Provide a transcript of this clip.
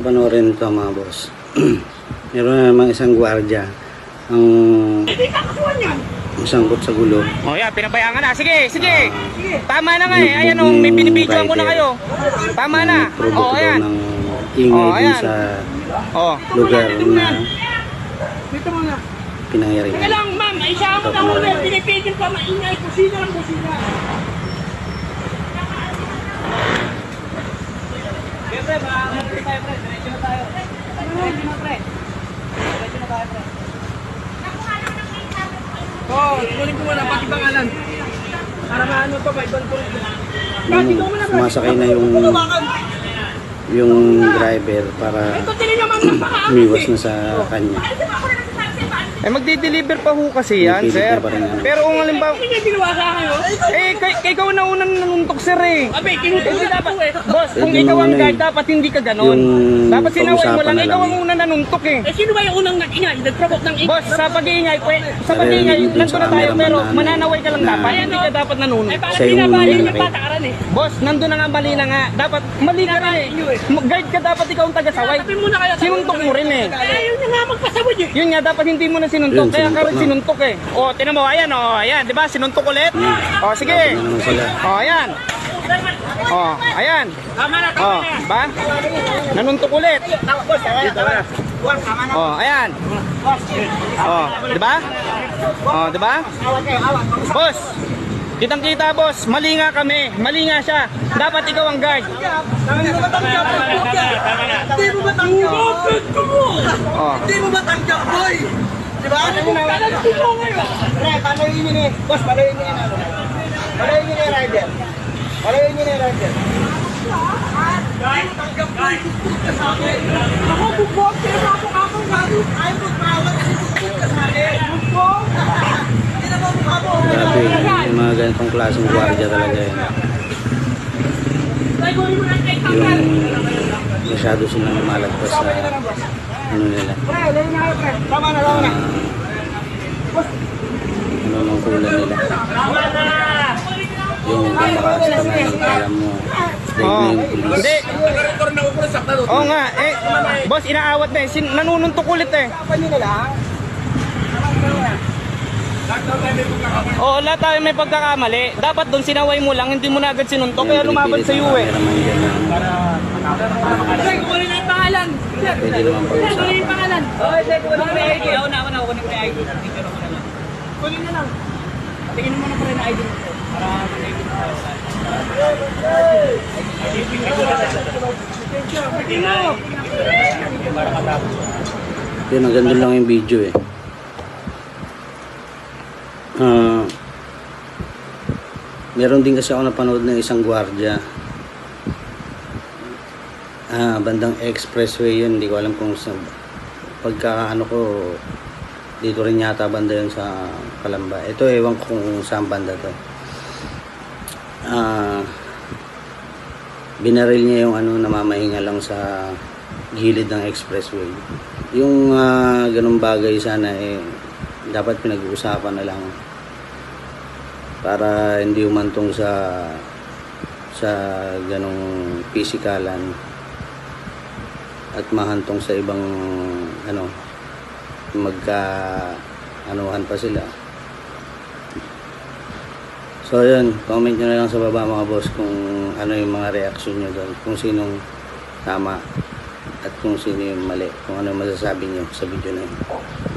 papanoorin ito mga boss. Meron na namang isang gwardiya ang isangkot sa gulo. Oh, yeah, pinabayaan ka na. Sige, sige. Tama na nga eh. Ayan oh, may binibidyoan ko na kayo. Tama na. Oh, ayan. ng ingay Oh, ayan. sa Oh. lugar na Dito muna. Teka pinangyarihan. lang, ma'am. Siya ako na uli. Pinipigil pa maingay. Kusina lang, kusina. Oo, kunin ko muna pati pangalan. Maano to, may. Nung sumasakay na yung yung driver para umiwas eh. na sa kanya. Eh, magdi-deliver pa ho kasi yan, sir. na pa rin yan. Pero kung halimbawa, Hindi niya ginawa sa akin, oh. eh, kay, kay ikaw na unang nanuntok, sir eh. Abi, tinutuloy na po eh. Boss, kung Pwede ikaw ang naman eh. guard, dapat hindi ka ganon. Yung Dapat sinaway mo pag-usapan lang, na ikaw lang. ang unang nanuntok eh. Eh, sino ba yung unang nag-ingay? Nag-provoke ng ingay? Boss, sa pag-iingay, pwe, sa pag-iingay, dun nandun sa na tayo, cameraman pero namin mananaway ka lang na- dapat, hindi ka dapat Eh, nanunok. bakit Siya yung binabalin yung malaki. patakaran eh? Boss, nandun na nga mali na nga. Dapat, mali ka rin eh. Guard ka dapat ikaw ang taga-saway. Sabi mo na kaya. Sinuntok mo rin eh. Eh, yun na nga magpasabot eh. Yun nga, dapat hindi mo na sinuntok. Yun, Kaya ka rin sinuntok na. sinuntok eh. O, tinan mo, ayan, o, ayan, di ba? Sinuntok ulit. O, sige. Laban na naman sila. O, ayan. O, ayan. Tama na, O, ba? Nanuntok ulit. O, ayan. O, di ba? O, di ba? Boss, kitang kita boss, mali nga kami, mali nga siya. Dapat ikaw ang guard. Hindi mo ba tanggap? O, Hindi mo ba tanggap, boy? Di ba? Tanggap mo ngayon. Pre, paluin nyo ni, boss, paluin nyo ni, ano, paluin nyo ni Rider. Paluin nyo ni Rider. Ako bubog, pero ako ako gado. Ay, magpawat kasi bukod ka sa akin. Bukod! Hindi na ba mukha mo? Grabe, yung mga ganitong klaseng gwardiya talaga yun. Yung masyado silang lumalagpas sa ano nila. Na na, na. ah, ano ng kulang nila. Yung kung makaastamay, alam mo, oh. na yung. Hindi. Oo nga, eh, boss, inaawat na eh. Sin nanununtok ulit eh. Na lang. Oo, lahat tayo may pagkakamali. Dapat doon sinaway mo lang, hindi mo na agad sinuntok. Kaya lumaban sa iyo eh. Na Ay, kunin na yung pangalan. Sir, kunin pag-usapan. yung pangalan. Okay, sir, kunin mo yung ID. Ako na, ako na, kunin ko yung ID. Kunin na lang. Tingin mo na pa rin ID mo. Para mag-ID mo tayo. Yun, ang ganda lang yung video eh. Ah, meron din kasi ako napanood ng isang gwardiya. Ah, bandang expressway yun, hindi ko alam kung sa pagka ano ko dito rin yata banda yun sa Kalamba. Ito ewan ko kung saan banda to. Ah, binaril niya yung ano namamahinga lang sa gilid ng expressway. Yung ah, ganung bagay sana eh dapat pinag-uusapan na lang para hindi umantong sa sa ganong pisikalan at mahantong sa ibang ano magka anuhan pa sila. So yun comment nyo na lang sa baba mga boss kung ano yung mga reaction nyo doon kung sinong tama at kung sino yung mali kung ano masasabi nyo sa video na yun